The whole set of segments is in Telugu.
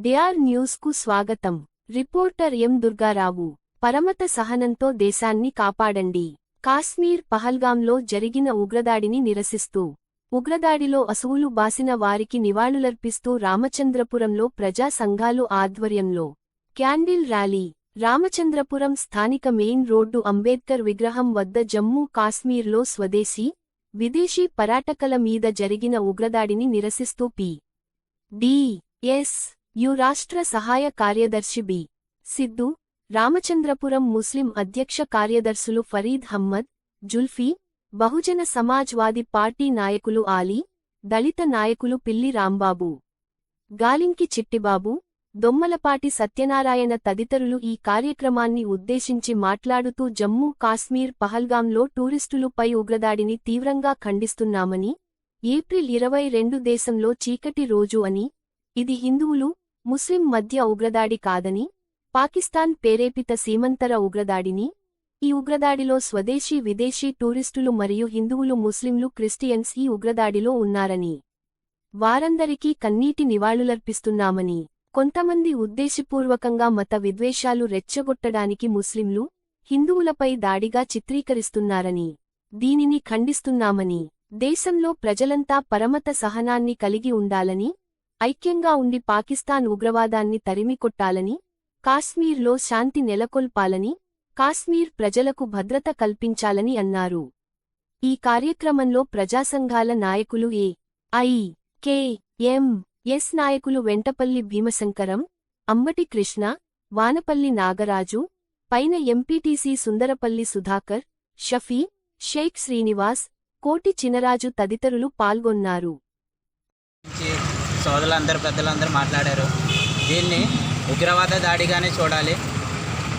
డిఆర్ న్యూస్కు స్వాగతం. రిపోర్టర్ ఎం దుర్గారావు పరమత సహనంతో దేశాన్ని కాపాడండి. కాశ్మీర్ పహల్గాంలో జరిగిన ఉగ్రదాడిని నిరసిస్తూ ఉగ్రదాడిలో అసువులు బాసిన వారికి నివాళులర్పిస్తూ రామచంద్రపురంలో ప్రజా సంఘాలు ఆధ్వర్యంలో క్యాండిల్ ర్యాలీ. రామచంద్రపురం స్థానిక మెయిన్ రోడ్డు అంబేద్కర్ విగ్రహం వద్ద జమ్మూ కాశ్మీర్లో స్వదేశీ విదేశీ పర్యాటకల మీద జరిగిన ఉగ్రదాడిని నిరసిస్తూ పి. డి. ఎస్. యు రాష్ట్ర సహాయ కార్యదర్శి బి. సిద్దు రామచంద్రపురం ముస్లిం అధ్యక్ష కార్యదర్శులు ఫరీద్ హమ్మద్ జుల్ఫీ బహుజన సమాజ్వాది పార్టీ నాయకులు ఆలీ దళిత నాయకులు పిల్లి రాంబాబు గాలింకి చిట్టిబాబు దొమ్మలపాటి సత్యనారాయణ తదితరులు ఈ కార్యక్రమాన్ని ఉద్దేశించి మాట్లాడుతూ జమ్మూ కాశ్మీర్ పహల్గాంలో టూరిస్టులుపై ఉగ్రదాడిని తీవ్రంగా ఖండిస్తున్నామని ఏప్రిల్ ఇరవై రెండు దేశంలో చీకటి రోజు అని ఇది హిందువులు ముస్లిం మధ్య ఉగ్రదాడి కాదని పాకిస్తాన్ ప్రేరేపిత సీమంతర ఉగ్రదాడిని ఈ ఉగ్రదాడిలో స్వదేశీ విదేశీ టూరిస్టులు మరియు హిందువులు ముస్లింలు క్రిస్టియన్స్ ఈ ఉగ్రదాడిలో ఉన్నారని వారందరికీ కన్నీటి నివాళులర్పిస్తున్నామని కొంతమంది ఉద్దేశపూర్వకంగా మత విద్వేషాలు రెచ్చగొట్టడానికి ముస్లింలు హిందువులపై దాడిగా చిత్రీకరిస్తున్నారని దీనిని ఖండిస్తున్నామని దేశంలో ప్రజలంతా పరమత సహనాన్ని కలిగి ఉండాలని ఐక్యంగా ఉండి పాకిస్తాన్ ఉగ్రవాదాన్ని తరిమికొట్టాలని కాశ్మీర్లో శాంతి నెలకొల్పాలని కాశ్మీర్ ప్రజలకు భద్రత కల్పించాలని అన్నారు. ఈ కార్యక్రమంలో ప్రజాసంఘాల నాయకులు A. I. K. M. S. నాయకులు వెంటపల్లి భీమశంకరం అంబటి కృష్ణ వానపల్లి నాగరాజు పైన ఎంపీటీసీ సుందరపల్లి సుధాకర్ షఫీ షేక్ శ్రీనివాస్ కోటి చినరాజు తదితరులు పాల్గొన్నారు. సోదరులందరూ పెద్దలందరూ మాట్లాడారు. దీన్ని ఉగ్రవాద దాడిగానే చూడాలి.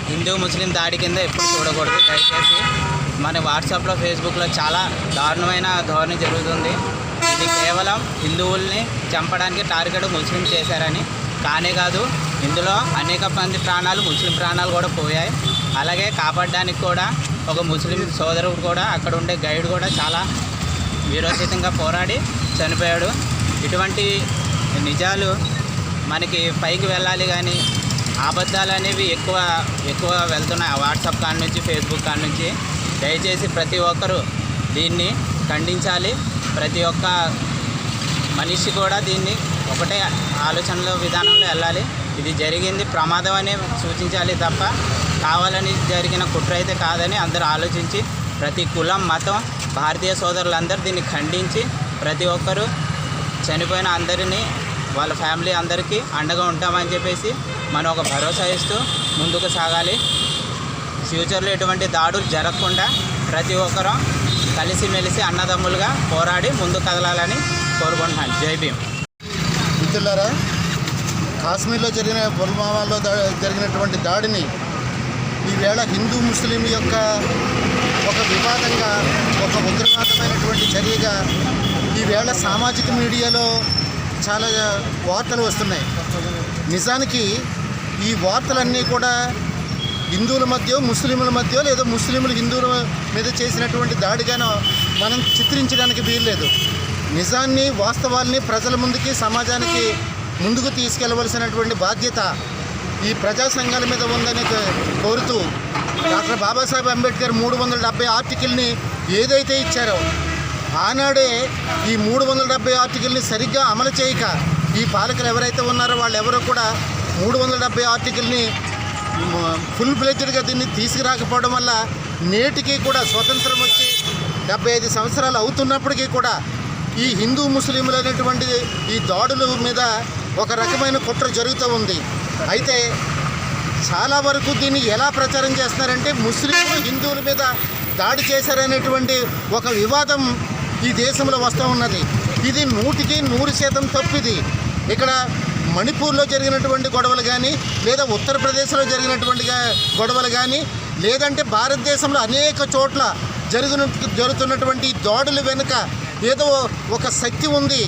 హిందూ ముస్లిం దాడి కింద ఎప్పుడు చూడకూడదు. దయచేసి మన వాట్సాప్లో ఫేస్బుక్లో చాలా దారుణమైన ధోరణి జరుగుతుంది. ఇది కేవలం హిందువుల్ని చంపడానికి టార్గెట్ ముస్లిం చేశారని. కానే కాదు ఇందులో అనేక మంది ప్రాణాలు ముస్లిం ప్రాణాలు కూడా పోయాయి. అలాగే కాపాడడానికి కూడా ఒక ముస్లిం సోదరుడు కూడా అక్కడ ఉండే గైడ్ కూడా చాలా వీరోచితంగా పోరాడి చనిపోయాడు. ఇటువంటి నిజాలు మనకి పైకి వెళ్ళాలి కానీ అబద్ధాలు అనేవి ఎక్కువ ఎక్కువ వెళ్తున్నాయి. వాట్సాప్ కాడ నుంచి ఫేస్బుక్ కాడ నుంచి. దయచేసి ప్రతి ఒక్కరూ దీన్ని ఖండించాలి. ప్రతి ఒక్క మనిషి కూడా దీన్ని ఒకటే ఆలోచనలో విధానంలో వెళ్ళాలి. ఇది జరిగింది ప్రమాదం అనే సూచించాలి తప్ప కావాలని జరిగిన కుట్ర అయితే కాదని అందరూ ఆలోచించి ప్రతి కులం మతం భారతీయ సోదరులందరూ దీన్ని ఖండించి ప్రతి ఒక్కరూ చనిపోయిన అందరినీ వాళ్ళ ఫ్యామిలీ అందరికీ అండగా ఉంటామని చెప్పేసి మనం ఒక భరోసా ఇస్తూ ముందుకు సాగాలి. ఫ్యూచర్లో ఎటువంటి దాడులు జరగకుండా ప్రతి ఒక్కరూ కలిసిమెలిసి అన్నదమ్ములుగా పోరాడి ముందు కదలాలని కోరుకుంటున్నాను. జై భీమ్. మిత్రులారా కాశ్మీర్లో జరిగిన పుల్వామాలో జరిగినటువంటి దాడిని ఈవేళ హిందూ ముస్లిం యొక్క ఒక వివాదంగా ఒక ఉగ్రవాదమైనటువంటి చర్యగా ఈవేళ సామాజిక మీడియాలో చాలా వార్తలు వస్తున్నాయి. నిజానికి ఈ వార్తలన్నీ కూడా హిందువుల మధ్య ముస్లింల మధ్య లేదా ముస్లింలు హిందువుల మీద చేసినటువంటి దాడిగానో మనం చిత్రించడానికి వీల్లేదు. నిజాన్ని వాస్తవాల్ని ప్రజల ముందుకి సమాజానికి ముందుకు తీసుకెళ్ళవలసినటువంటి బాధ్యత ఈ ప్రజా సంఘాల మీద ఉందని కోరుతూ డాక్టర్ బాబాసాహెబ్ అంబేద్కర్ మూడు వందల డెబ్బై ఆర్టికల్ని ఏదైతే ఇచ్చారో ఆనాడే ఈ మూడు వందల డెబ్బై ఆర్టికల్ని సరిగ్గా అమలు చేయక ఈ పాలకులు ఎవరైతే ఉన్నారో వాళ్ళు ఎవరో కూడా మూడు వందల డెబ్బై ఆర్టికల్ని ఫుల్ ఫ్లెడ్జ్డ్గా దీన్ని తీసుకురాకపోవడం వల్ల నేటికి కూడా స్వతంత్రం వచ్చి డెబ్బై ఐదు సంవత్సరాలు అవుతున్నప్పటికీ కూడా ఈ హిందూ ముస్లింలు అనేటువంటి ఈ దాడుల మీద ఒక రకమైన కుట్ర జరుగుతూ ఉంది. అయితే చాలా వరకు దీన్ని ఎలా ప్రచారం చేస్తున్నారంటే ముస్లింలు హిందువుల మీద దాడి చేశారనేటువంటి ఒక వివాదం ఈ దేశంలో వస్తూ ఉన్నది. ఇది నూటికి నూరు శాతం తప్పిది. ఇక్కడ మణిపూర్లో జరిగినటువంటి గొడవలు కానీ లేదా ఉత్తరప్రదేశ్లో జరిగినటువంటి గొడవలు కానీ లేదంటే భారతదేశంలో అనేక చోట్ల జరుగున జరుగుతున్నటువంటి దాడులు దాడుల వెనుక ఏదో ఒక శక్తి ఉంది.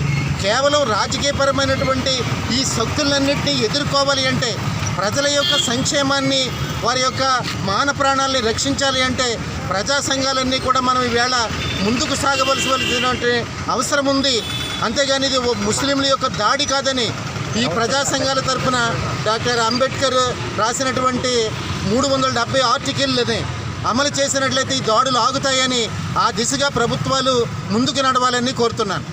కేవలం రాజకీయపరమైనటువంటి ఈ శక్తులన్నింటినీ ఎదుర్కోవాలి అంటే ప్రజల యొక్క సంక్షేమాన్ని వారి యొక్క మాన ప్రాణాలని రక్షించాలి అంటే ప్రజా సంఘాలన్నీ కూడా మనం ఈవేళ ముందుకు సాగవలసినటువంటి అవసరం ఉంది. అంతేగాని ఇది ముస్లింల యొక్క దాడి కాదని ఈ ప్రజా సంఘాల తరఫున డాక్టర్ అంబేద్కర్ రాసినటువంటి మూడు వందల డెబ్బై ఆర్టికల్ని అమలు చేసినట్లయితే ఈ దాడులు ఆగుతాయని ఆ దిశగా ప్రభుత్వాలు ముందుకు నడవాలని కోరుతున్నాను.